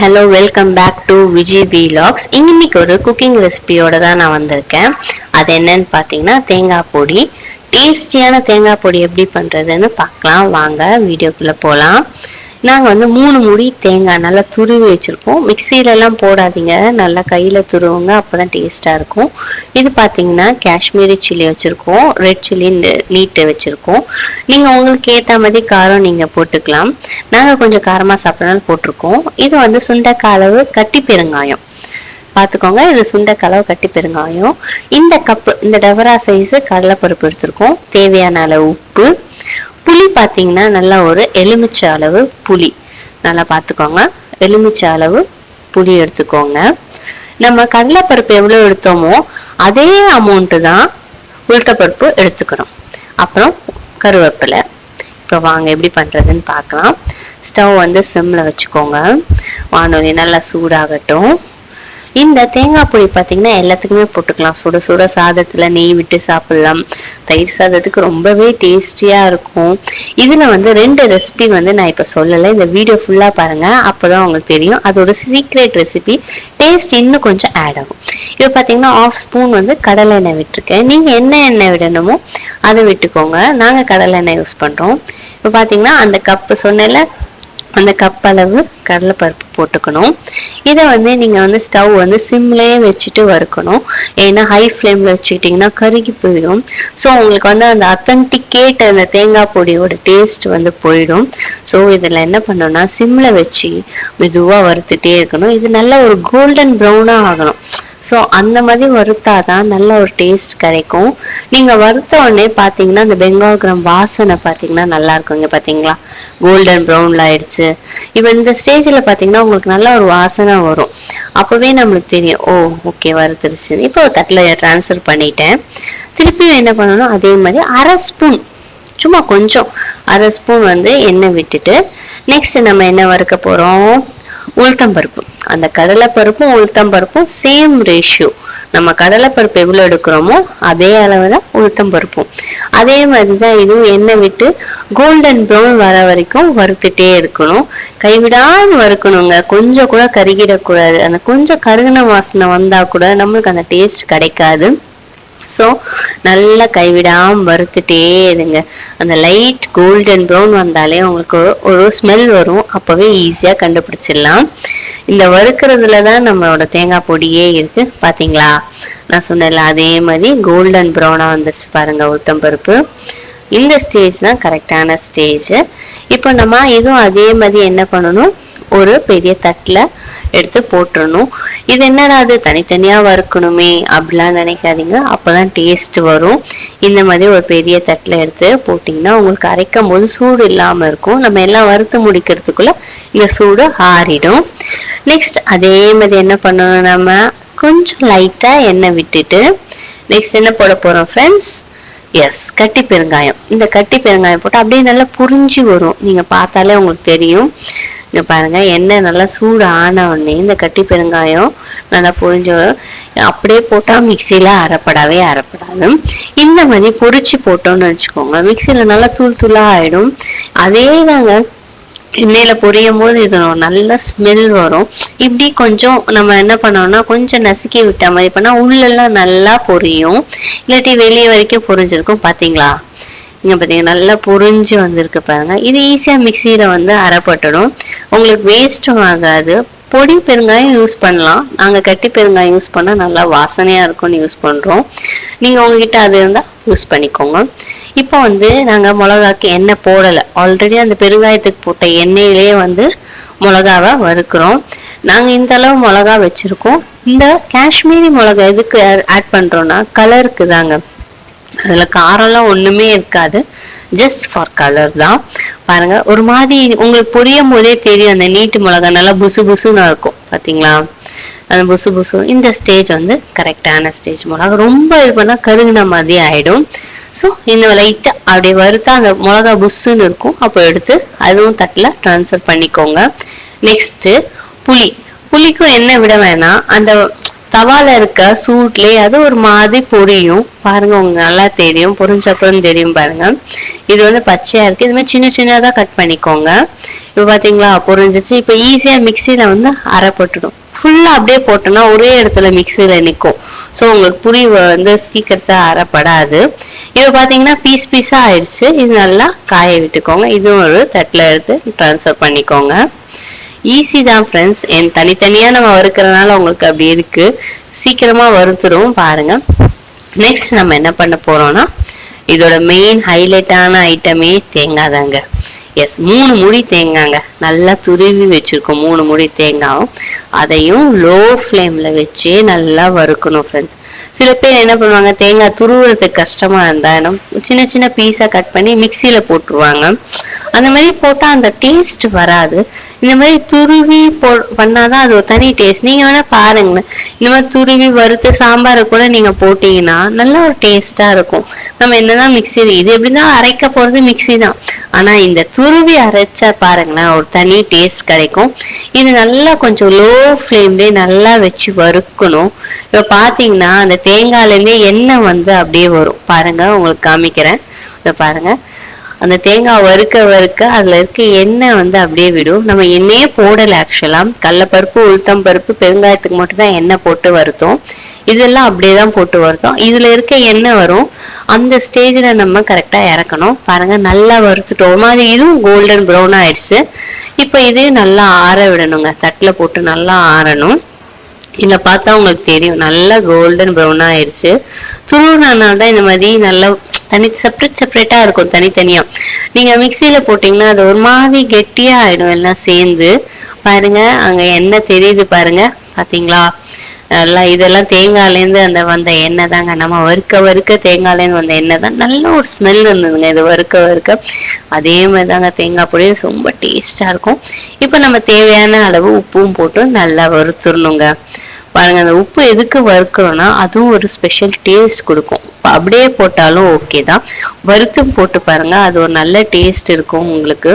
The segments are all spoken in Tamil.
Hello welcome back to Viji vlogs இன்னைக்கு ஒரு குக்கிங் ரெசிபியோட தான் நான் வந்திருக்கேன். அது என்னன்னு பார்த்தீங்கன்னா தேங்காய் பொடி. டேஸ்டியான தேங்காய் பொடி எப்படி பண்ணுறதுன்னு பார்க்கலாம் வாங்க வீடியோக்குள்ளே போகலாம் நாங்கள் வந்து மூணு முடி தேங்காய் நல்லா துருவி வச்சுருக்கோம். மிக்சியிலலாம் போடாதீங்க. நல்லா கையில் துருவுங்க அப்போ தான் டேஸ்ட்டாக இருக்கும். இது பார்த்தீங்கன்னா காஷ்மீரி சில்லி வச்சுருக்கோம். ரெட் சில்லி நீட்டு வச்சுருக்கோம். நீங்கள் உங்களுக்கு ஏற்ற மாதிரி காரம் நீங்கள் போட்டுக்கலாம். நாங்கள் கொஞ்சம் காரமாக சாப்பிட்றனால போட்டிருக்கோம். இது வந்து சுண்டைக்காய் அளவு கட்டி பெருங்காயம். பார்த்துக்கோங்க இது சுண்டைக்கலவு கட்டி பெருங்காயம். இந்த கப்பு இந்த டவரா சைஸு கடலைப்பருப்பு எடுத்திருக்கோம். தேவையான அளவு உப்பு புளி பார்த்தீங்கன்னா நல்லா ஒரு எலுமிச்சை அளவு புளி. நல்லா பார்த்துக்கோங்க எலுமிச்சை அளவு புளி எடுத்துக்கோங்க. நம்ம கடலைப்பருப்பு எவ்வளோ எடுத்தோமோ அதே அமௌண்ட்டு தான் உளுத்தப்பருப்பு எடுத்துக்கணும். அப்புறம் கருவேப்பிலை. இப்போ வாங்க எப்படி பண்ணுறதுன்னு பார்க்கலாம். ஸ்டவ் வந்து சிம்மில் வச்சுக்கோங்க. வானொலி நல்லா சூடாகட்டும். இந்த தேங்காய் பொடி பார்த்தீங்கன்னா எல்லாத்துக்குமே போட்டுக்கலாம். சுட சுட சாதத்தில் நெய் விட்டு சாப்பிடலாம். தயிர் சாதத்துக்கு ரொம்பவே டேஸ்டியாக இருக்கும். இதில் வந்து ரெண்டு ரெசிபி வந்து நான் இப்போ சொல்லலை. இந்த வீடியோ ஃபுல்லாக பாருங்கள் அப்போ தான் உங்களுக்கு தெரியும். அதோட சீக்ரெட் ரெசிபி டேஸ்ட் இன்னும் கொஞ்சம் ஆட் ஆகும். இப்போ பார்த்தீங்கன்னா ஆஃப் ஸ்பூன் வந்து கடலை எண்ணெய் விட்டுருக்கேன். நீங்கள் என்ன எண்ணெய் விடணுமோ அதை விட்டுக்கோங்க. நாங்கள் கடலை எண்ணெய் யூஸ் பண்ணுறோம் இப்போ பார்த்தீங்கன்னா அந்த கப்பு சொன்னல அந்த கப் அளவு கடலைப்பருப்பு போட்டுக்கணும். இதை வந்து நீங்கள் வந்து ஸ்டவ் வந்து சிம்லேயே வச்சுட்டு வறுக்கணும். ஏன்னா ஹை ஃப்ளேமில் வச்சுக்கிட்டிங்கன்னா கருகி போயிடும். ஸோ உங்களுக்கு வந்து அந்த அத்தன்டிகேட் அந்த தேங்காய் பொடியோட டேஸ்ட் வந்து போயிடும். ஸோ இதில் என்ன பண்ணணும்னா சிம்மில் வச்சு மெதுவாக வறுத்துட்டே இருக்கணும். இது நல்ல ஒரு கோல்டன் ப்ரௌனாக ஆகணும். ஸோ அந்த மாதிரி வறுத்தாதான் நல்ல ஒரு டேஸ்ட் கிடைக்கும். நீங்கள் வறுத்த உடனே பார்த்தீங்கன்னா அந்த பெங்கால் கிராம் வாசனை பார்த்தீங்கன்னா நல்லா இருக்கும் இங்கே பார்த்தீங்களா கோல்டன் ப்ரௌனில் ஆயிடுச்சு. இப்போ இந்த ஸ்டேஜில் பார்த்தீங்கன்னா உங்களுக்கு நல்ல ஒரு வாசனை வரும். அப்போவே நம்மளுக்கு தெரியும் ஓ ஓகே வறுத்துருச்சு. இப்போ தட்டில் ட்ரான்ஸ்ஃபர் பண்ணிட்டேன். திருப்பியும் என்ன பண்ணணும்? அதே மாதிரி அரை ஸ்பூன் சும்மா கொஞ்சம். அரை ஸ்பூன் வந்து எண்ணெய் விட்டுட்டு நெக்ஸ்ட் நம்ம என்ன வறுக்க போகிறோம் உளுத்தம்பருப்பு அந்த கடலைப்பருப்பு உளுத்தம் பருப்பும் சேம் ரேஷியோ நம்ம கடலைப்பருப்பு எவ்வளோ எடுக்கிறோமோ அதே அளவில் உளுத்தம் பருப்பும் அதே மாதிரி தான் இதுவும் எண்ணெய் விட்டு கோல்டன் ப்ரௌன் வர வரைக்கும் வறுத்துட்டே இருக்கணும். கைவிடாமல் வறுக்கணுங்க. கொஞ்சம் கூட கருகிடக்கூடாது. அந்த கொஞ்சம் கருகின வாசனை வந்தால் கூட நம்மளுக்கு அந்த டேஸ்ட் கிடைக்காது. ஸோ நல்லா கைவிடாமல் வறுத்துட்டே இருங்க. அந்த லைட் கோல்டன் ப்ரௌன் வந்தாலே உங்களுக்கு ஒரு ஸ்மெல் வரும். அப்போவே ஈஸியாக கண்டுபிடிச்சிடலாம். இந்த வறுக்கிறதுல தான் நம்மளோட தேங்காய் பொடியே இருக்கு. பார்த்தீங்களா நான் சொன்னேன்ல அதே மாதிரி கோல்டன் ப்ரௌனாக வந்துருச்சு பாருங்க உளுத்தம்பருப்பு இந்த ஸ்டேஜ் தான் கரெக்டான ஸ்டேஜ் இப்போ நம்ம இதுவும் அதே மாதிரி என்ன பண்ணணும்? ஒரு பெரிய தட்டில் எடுத்து போட்டுறணும். இது என்னடா அது? தனித்தனியாக வறுக்கணுமே அப்படிலாம் நினைக்காதீங்க. அப்போ தான் டேஸ்ட் வரும். இந்த மாதிரி ஒரு பெரிய தட்டில் எடுத்து போட்டிங்கன்னா உங்களுக்கு அரைக்கும் போது சூடு இல்லாமல் இருக்கும். நம்ம எல்லாம் வறுத்து முடிக்கிறதுக்குள்ள இந்த சூடு ஆறிடும். நெக்ஸ்ட் அதே மாதிரி என்ன பண்ணணும் நம்ம? கொஞ்சம் லைட்டாக எண்ணெய் விட்டுட்டு நெக்ஸ்ட் என்ன போட போகிறோம் ஃப்ரெண்ட்ஸ் எஸ் கட்டி பெருங்காயம். இந்த கட்டி பெருங்காயம் போட்டு அப்படியே நல்லா புரிஞ்சு வரும். நீங்கள் பார்த்தாலே உங்களுக்கு தெரியும். இங்கே பாருங்க எண்ணெய் நல்லா சூடு ஆன உடனே இந்த கட்டி பெருங்காயம் நல்லா புரிஞ்சு வரும். அப்படியே போட்டால் மிக்சியில் அரைப்படாவே அரைப்படாது. இந்த மாதிரி பொரிச்சு போட்டோம்னு வச்சுக்கோங்க. மிக்சியில் நல்லா தூள் தூளாக ஆயிடும். அதே தாங்க எண்ணெயில பொரியும் போது இது ஒரு நல்ல ஸ்மெல் வரும். இப்படி கொஞ்சம் நம்ம என்ன பண்ணோம்னா கொஞ்சம் நசுக்கி விட்ட மாதிரி பண்ணா உள்ளெல்லாம் நல்லா பொரியும். இல்லாட்டி வெளியே வரைக்கும் பொரிஞ்சிருக்கும். பாத்தீங்களா? இங்க பாத்தீங்கன்னா நல்லா பொரிஞ்சு வந்திருக்கு பாருங்க. இது ஈஸியாக மிக்சியில் வந்து அரைப்பட்டுடும். உங்களுக்கு வேஸ்ட்டும் ஆகாது. பொடி பெருங்காயம் யூஸ் பண்ணலாம். நாங்க கட்டி பெருங்காயம் யூஸ் பண்ணா நல்லா வாசனையா இருக்கும்னு யூஸ் பண்றோம். நீங்க உங்ககிட்ட அது இருந்தா யூஸ் பண்ணிக்கோங்க. இப்போ வந்து நாங்க மிளகாக்கு எண்ணெய் போடலை. ஆல்ரெடி அந்த பெருங்காயத்துக்கு போட்ட எண்ணெயிலே வந்து மிளகாவை வறுக்கிறோம். நாங்க இந்த அளவு மிளகா வச்சிருக்கோம். இந்த காஷ்மீரி மிளகா எதுக்கு ஆட் பண்றோம்னா கலருக்கு தாங்க. அதுல காரம்லாம் ஒண்ணுமே இருக்காது. ஜஸ்ட் ஃபார் கலர் தான். பாருங்க ஒரு மாதிரி உங்களுக்கு புரியும் போதே தெரியும். அந்த நீட்டு மிளகா நல்லா புசு புசுன்னு இருக்கும். பாத்தீங்களா? அந்த புசு புசு. இந்த ஸ்டேஜ் வந்து கரெக்டான ஸ்டேஜ் மிளகா. ரொம்ப இது பண்ணா கருகின மாதிரி ஆயிடும். ஸோ இந்த லைட்டாக அப்படியே வறுத்தா அந்த மிளகா புஷ்ஷுன்னு இருக்கும். அப்போ எடுத்து அதுவும் தட்டில் ட்ரான்ஸ்ஃபர் பண்ணிக்கோங்க. நெக்ஸ்ட்டு புளி. புளிக்கும் என்ன விட வேணாம் அந்த தவால இருக்க சூட்லயே அது ஒரு மாதிரி பொரியும். பாருங்க உங்களுக்கு நல்லா தெரியும். பொரிஞ்சப்புறம் தெரியும் பாருங்க. இது வந்து பச்சையா இருக்கு. இது மாதிரி சின்ன சின்னதா கட் பண்ணிக்கோங்க. இப்போ பார்த்தீங்களா? பொரிஞ்சிச்சு. இப்போ ஈஸியா மிக்சியில் வந்து அரைப்பட்டுடும் ஃபுல்லா அப்படியே போட்டோம்னா ஒரே இடத்துல மிக்சியில் நிற்கும் ஸோ உங்களுக்கு புளி வந்து சீக்கிரத்தை அறப்படாது. இது பாத்தீங்கன்னா பீஸ் பீஸாக ஆயிடுச்சு. இது நல்லா காய விட்டுக்கோங்க. இதுவும் ஒரு தட்டுல எடுத்து ட்ரான்ஸ்ஃபர் பண்ணிக்கோங்க. ஈஸி தான் ஃப்ரெண்ட்ஸ் என் தனித்தனியா நம்ம வறுக்கிறதுனால உங்களுக்கு அப்படி இருக்கு. சீக்கிரமா வறுத்துரும் பாருங்க. நெக்ஸ்ட் நம்ம என்ன பண்ண போறோம்னா இதோட மெயின் ஹைலைட்டான ஐட்டமே தேங்காய் தாங்க. எஸ் மூணு முடி தேங்காங்க. நல்லா துருவி வச்சிருக்கோம். மூணு முடி தேங்காயும் அதையும் லோ ஃப்ளேம்ல வச்சே நல்லா வறுக்கணும் ஃப்ரெண்ட்ஸ் சில பேர் என்ன பண்ணுவாங்க தேங்காய் துருவுறதுக்கு கஷ்டமா இருந்தா சின்ன சின்ன பீஸாக கட் பண்ணி மிக்சியில் போட்டுருவாங்க. அந்த மாதிரி போட்டா அந்த டேஸ்ட் வராது. இந்த மாதிரி துருவி போ பண்ணாதான் அது ஒரு தனி டேஸ்ட் நீங்கள் வேணால் பாருங்களேன். இந்த மாதிரி துருவி வறுத்து சாம்பாரை கூட நீங்கள் போட்டிங்கன்னா நல்ல ஒரு டேஸ்ட்டாக இருக்கும். நம்ம என்னதான் மிக்சி இது எப்படின்னா அரைக்க போகிறது மிக்சி தான். ஆனால் இந்த துருவி அரைச்சா பாருங்களேன் ஒரு தனி டேஸ்ட் கிடைக்கும். இது நல்லா கொஞ்சம் லோ ஃப்ளேம்லேயே நல்லா வச்சு வறுக்கணும். இப்போ பார்த்தீங்கன்னா அந்த தேங்காயிலேருந்தே எண்ணெய் வந்து அப்படியே வரும். பாருங்கள் உங்களுக்கு காமிக்கிறேன். இதை பாருங்கள் அந்த தேங்காய் வறுக்க வறுக்க அதுல இருக்க எண்ணெய் வந்து அப்படியே விடும். நம்ம எண்ணெயே போடல ஆக்சுவலா கடலப்பருப்பு உளுத்தம் பருப்பு பெருங்காயத்துக்கு மட்டும்தான் எண்ணெய் போட்டு வறுத்தோம் இதெல்லாம் அப்படியே தான் போட்டு வறுத்தோம் இதுல இருக்க எண்ணெய் வரும். அந்த ஸ்டேஜ்ல நம்ம கரெக்டா இறக்கணும். பாருங்க நல்லா வறுத்துட்டோம். மாதிரி இதுவும் கோல்டன் ப்ரௌன் ஆயிடுச்சு. இப்போ இதையும் நல்லா ஆற விடணுங்க. தட்டுல போட்டு நல்லா ஆறணும். இதில் பார்த்தா உங்களுக்கு தெரியும். நல்லா கோல்டன் ப்ரௌன் ஆயிடுச்சு. துருவினால தான் இந்த மாதிரி நல்லா தனி செப்பரேட் செப்பரேட்டா இருக்கும் தனித்தனியா. நீங்க மிக்சியில போட்டீங்கன்னா அது ஒரு மாதிரி கெட்டியா ஆயிடும் எல்லாம் சேர்ந்து. பாருங்க அங்க எண்ணெய் தெரியுது பாருங்க. பாத்தீங்களா? நல்லா இதெல்லாம் தேங்காய்லேருந்து அந்த வந்த எண்ணெய் தாங்க நம்ம வறுக்க வறுக்க தேங்காய்லேருந்து வந்த எண்ணெய் தான் நல்ல ஒரு ஸ்மெல் இருந்ததுங்க. இது வறுக்க வறுக்க. அதே மாதிரி தாங்க தேங்காய் பொடி ரொம்ப டேஸ்டா இருக்கும். இப்போ நம்ம தேவையான அளவு உப்பும் போட்டு நல்லா வறுத்துடணுங்க. பாருங்க அந்த உப்பு எதுக்கு வறுக்கிறோம்னா அதுவும் ஒரு ஸ்பெஷல் டேஸ்ட் கொடுக்கும். அப்படியே போட்டாலும் ஓகே தான். வறுத்தும் போட்டு பாருங்க அது ஒரு நல்ல டேஸ்ட் இருக்கும் உங்களுக்கு.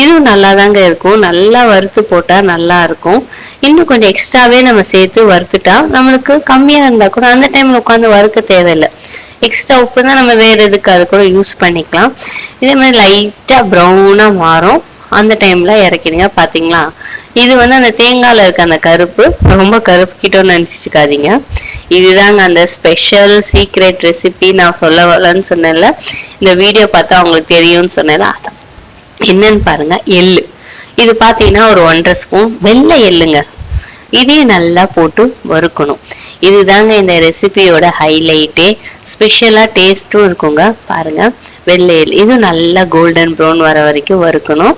இதுவும் நல்லா தாங்க இருக்கும். நல்லா வறுத்து போட்டா நல்லா இருக்கும். இன்னும் கொஞ்சம் எக்ஸ்ட்ராவே நம்ம சேர்த்து வறுத்துட்டா நம்மளுக்கு கம்மியா இருந்தா கூட அந்த டைம்ல உட்காந்து வறுக்க தேவையில்லை. எக்ஸ்ட்ரா உப்பு தான் நம்ம வேற எதுக்கு அது கூட யூஸ் பண்ணிக்கலாம். இதே மாதிரி லைட்டா ப்ரௌனாக மாறும். அந்த டைம்ல இறக்கிடுங்க பார்த்தீங்களா இது வந்து அந்த தேங்காயில இருக்க அந்த கருப்பு ரொம்ப கருப்பு கிட்டோன்னு நினச்சிக்காதீங்க. இதுதாங்க அந்த ஸ்பெஷல் சீக்ரெட் ரெசிபி நான் சொல்ல வரலன்னு சொன்னேன்ல. இந்த வீடியோ பார்த்தா அவங்களுக்கு தெரியும்னு சொன்னேன்ல. அதான். என்னன்னு பாருங்க எள்ளு. இது பார்த்தீங்கன்னா ஒரு ஒன்றரை ஸ்பூன் வெள்ளை எள்ளுங்க. இதையும் நல்லா போட்டு வறுக்கணும். இதுதாங்க இந்த ரெசிபியோட ஹைலைட்டே ஸ்பெஷலா டேஸ்ட்டும் இருக்குங்க. பாருங்க. வெள்ளை இது நல்லா கோல்டன் ப்ரௌன் வர வரைக்கும் வறுக்கணும்.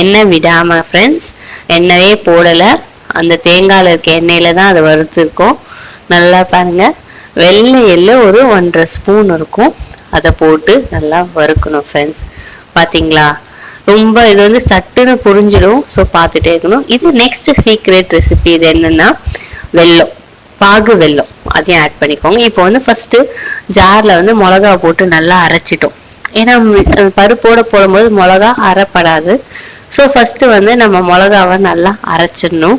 எண்ணெய் விடாமல் ஃப்ரெண்ட்ஸ் எண்ணெயே போடலை. அந்த தேங்காயில் இருக்க எண்ணெயில் தான் அதை வறுத்துருக்கோம். நல்லா பாருங்கள் வெள்ளை எள்ளு ஒரு ஒன்றரை ஸ்பூன் இருக்கும். அதை போட்டு நல்லா வறுக்கணும் ஃப்ரெண்ட்ஸ் பார்த்தீங்களா ரொம்ப இது வந்து சட்டுன்னு புரிஞ்சிடும். ஸோ பார்த்துட்டே இருக்கணும். இது நெக்ஸ்ட் சீக்ரெட் ரெசிபி இது என்னன்னா வெல்லம். பாகு வெல்லம். அதையும் ஆட் பண்ணிக்கோங்க. இப்போ வந்து ஃபர்ஸ்ட் ஜாரில் வந்து மிளகா போட்டு நல்லா அரைச்சிட்டோம். ஏன்னா பருப்போட போடும்போது மிளகா அரைப்படாது. ஸோ ஃபர்ஸ்ட் வந்து நம்ம மிளகாவை நல்லா அரைச்சிடணும்.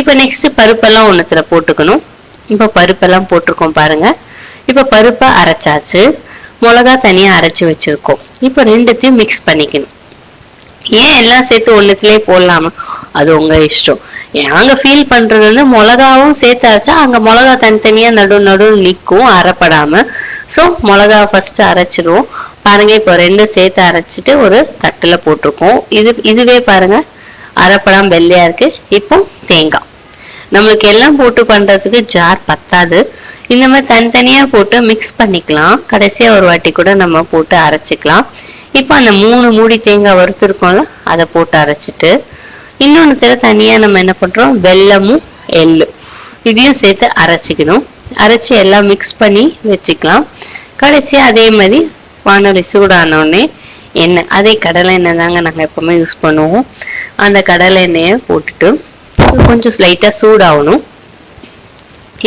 இப்போ நெக்ஸ்ட் பருப்பெல்லாம் ஒன்றுத்தில் போட்டுக்கணும். இப்போ பருப்பெல்லாம் போட்டிருக்கோம் பாருங்க. இப்போ பருப்பை அரைச்சாச்சு. மிளகா தனியா அரைச்சு வச்சிருக்கோம். இப்போ ரெண்டுத்தையும் மிக்ஸ் பண்ணிக்கணும். ஏன் எல்லாம் சேர்த்து ஒண்ணுத்துலயே போடலாமா? அது உங்க இஷ்டம். நாங்க ஃபீல் பண்றது வந்து மிளகாவும் சேர்த்து அரைச்சா அங்க மிளகா தனித்தனியா நடு நடு நிற்கும் அரைப்படாம. சோ மிளகா ஃபர்ஸ்ட் அரைச்சிடுவோம். பாருங்க இப்போ ரெண்டும் சேர்த்து அரைச்சிட்டு ஒரு தட்டில் போட்டிருக்கோம். இது இதுவே பாருங்க அரைப்படாம வெள்ளையா இருக்கு. இப்போ தேங்காய். நம்மளுக்கு எல்லாம் போட்டு பண்றதுக்கு ஜார் பத்தாது. இந்த மாதிரி தனித்தனியா போட்டு மிக்ஸ் பண்ணிக்கலாம். கடைசியா ஒரு வாட்டி கூட நம்ம போட்டு அரைச்சிக்கலாம். இப்போ அந்த மூணு மூடி தேங்காய் வறுத்துருக்கோம்ல அதை போட்டு அரைச்சிட்டு இன்னொன்னுத்துல தனியா நம்ம என்ன பண்றோம்? வெல்லமும் எள்ளு. இதையும் சேர்த்து அரைச்சிக்கணும். அரைச்சி எல்லாம் மிக்ஸ் பண்ணி வச்சுக்கலாம். கடைசியா அதே மாதிரி வானொலி சூடான உடனே எண்ணெய் அதே கடலை எண்ணெய் தாங்க நாங்கள் எப்பவுமே யூஸ் பண்ணுவோம். அந்த கடலை எண்ணெயை போட்டுட்டு கொஞ்சம் லைட்டாக சூடாகணும்.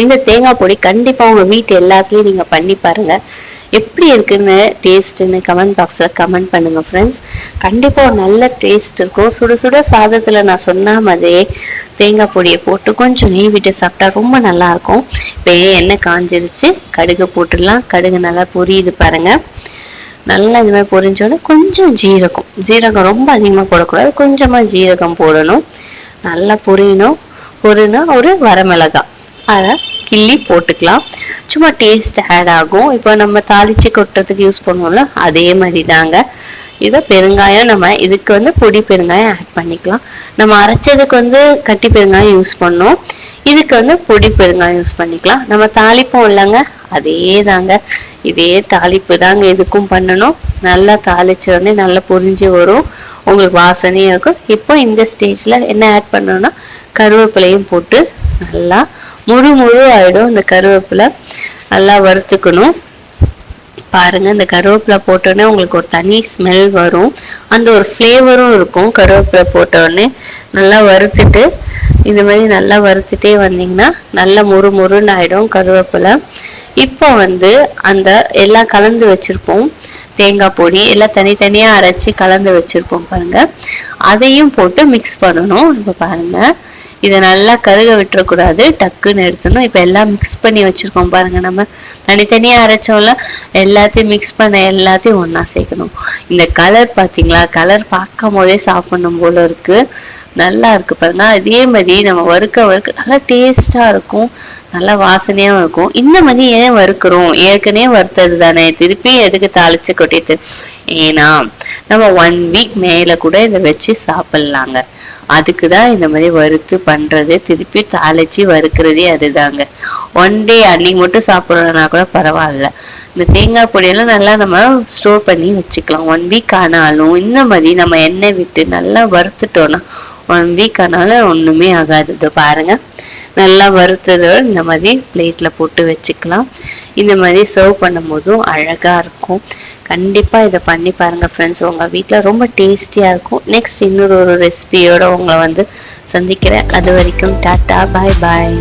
இந்த தேங்காய் பொடி கண்டிப்பா உங்க வீட்டு எல்லாத்துலேயும் நீங்க பண்ணி பாருங்க. எப்படி இருக்குன்னு டேஸ்ட்டுன்னு கமெண்ட் பாக்ஸில் கமெண்ட் பண்ணுங்க ஃப்ரெண்ட்ஸ் கண்டிப்பாக ஒரு நல்ல டேஸ்ட் இருக்கும். சுட சுட சாதத்தில் நான் சொன்ன மாதிரியே தேங்காய் பொடியை போட்டு கொஞ்சம் நெய் விட்டு சாப்பிட்டா ரொம்ப நல்லா இருக்கும். இப்போ எண்ணெய் காஞ்சிருச்சு. கடுகு போட்டுடலாம். கடுகு நல்லா பொரியுது பாருங்க. நல்லா இந்த மாதிரி பொரிஞ்சோடனே கொஞ்சம் ஜீரகம். ஜீரகம் ரொம்ப அதிகமாக போடக்கூடாது. கொஞ்சமாக ஜீரகம் போடணும். நல்லா பொரியணும். பொரினா ஒரு வரமிளகாய் அதை கிள்ளி போட்டுக்கலாம். சும்மா டேஸ்ட் ஆட் ஆகும். இப்போ நம்ம தாளிச்சு கொட்டுறதுக்கு யூஸ் பண்ணுவோம்ல அதே மாதிரி தாங்க. இதை பெருங்காயம் நம்ம இதுக்கு வந்து பொடி பெருங்காயம் ஆட் பண்ணிக்கலாம். நம்ம அரைச்சதுக்கு வந்து கட்டி பெருங்காயம் யூஸ் பண்ணோம். இதுக்கு வந்து பொடி பெருங்காயம் யூஸ் பண்ணிக்கலாம். நம்ம தாளிப்போம் இல்லைங்க அதே தாங்க. இதே தாளிப்பு தாங்க இதுக்கும் பண்ணணும். நல்லா தாளிச்ச உடனே நல்லா பொரிஞ்சு வரும். உங்களுக்கு வாசனையும் இருக்கும். இப்போ இந்த ஸ்டேஜ்ல என்ன ஆட் பண்ணணும்னா கருவேப்பிலையும் போட்டு நல்லா முழு முழு ஆகிடும் இந்த கருவேப்பிலை. நல்லா வறுத்துக்கணும். பாருங்க இந்த கருவேப்பிலை போட்டோடனே உங்களுக்கு ஒரு தனி ஸ்மெல் வரும். அந்த ஒரு ஃப்ளேவரும் இருக்கும். கருவேப்பிலை போட்டோடனே நல்லா வறுத்துட்டு இந்த மாதிரி நல்லா வறுத்துட்டே வந்தீங்கன்னா நல்லா முறு முறுன்னு ஆயிடும் கருவேப்பிலை. இப்போ வந்து அந்த எல்லாம் கலந்து வச்சிருப்போம். தேங்காய் பொடி எல்லாம் தனித்தனியா அரைச்சி கலந்து வச்சிருப்போம் பாருங்க. அதையும் போட்டு மிக்ஸ் பண்ணணும். இப்போ பாருங்க. இதை நல்லா கருக விட்டுறக்கூடாது. டக்குன்னு எடுத்துணும் இப்போ எல்லாம் மிக்ஸ் பண்ணி வச்சிருக்கோம் பாருங்க. நம்ம தனித்தனியா அரைச்சோம்ல எல்லாத்தையும் மிக்ஸ் பண்ண எல்லாத்தையும் ஒன்றா சேர்க்கணும். இந்த கலர் பாத்தீங்களா? கலர் பார்க்கும் போதே சாப்பிடணும் போல இருக்கு. நல்லா இருக்கு பாருங்க. அதே மாதிரி நம்ம வறுக்க வறுக்க நல்லா டேஸ்டா இருக்கும். நல்லா வாசனையாகவும் இருக்கும். இந்த மாதிரி ஏன் வறுக்கிறோம்? ஏற்கனவே வறுத்தது தானே. திருப்பி எதுக்கு தாளிச்சு கொட்டிட்டு? ஏன்னா நம்ம ஒன் வீக் மேல கூட இதை வச்சு சாப்பிடலாங்க. அதுக்கு தான் இந்த மாதிரி வறுத்து பண்றது திருப்பி தாளிச்சு வறுக்கிறதே அதுதாங்க. ஒன் டே அன்னைக்கு மட்டும் சாப்பிட்றோம்னா கூட பரவாயில்ல. இந்த தேங்காய் பொடியெல்லாம் நல்லா நம்ம ஸ்டோர் பண்ணி வச்சுக்கலாம். ஒன் வீக் ஆனாலும் இந்த மாதிரி நம்ம எண்ணெய் விட்டு நல்லா வறுத்துட்டோம்னா ஒன் வீக் ஆனாலும் ஒண்ணுமே ஆகாது. இதோ பாருங்கள் நல்லா வறுத்தது இந்த மாதிரி பிளேட்டில் போட்டு வச்சுக்கலாம். இந்த மாதிரி சர்வ் பண்ணும் போதும் இருக்கும். கண்டிப்பாக இதை பண்ணி பாருங்கள் ஃப்ரெண்ட்ஸ் உங்கள் வீட்டில் ரொம்ப டேஸ்டியாக இருக்கும். நெக்ஸ்ட் இன்னொரு ஒரு ரெசிபியோடு உங்களை வந்து சந்திக்கிறேன். அது வரைக்கும் டாட்டா பாய் பாய்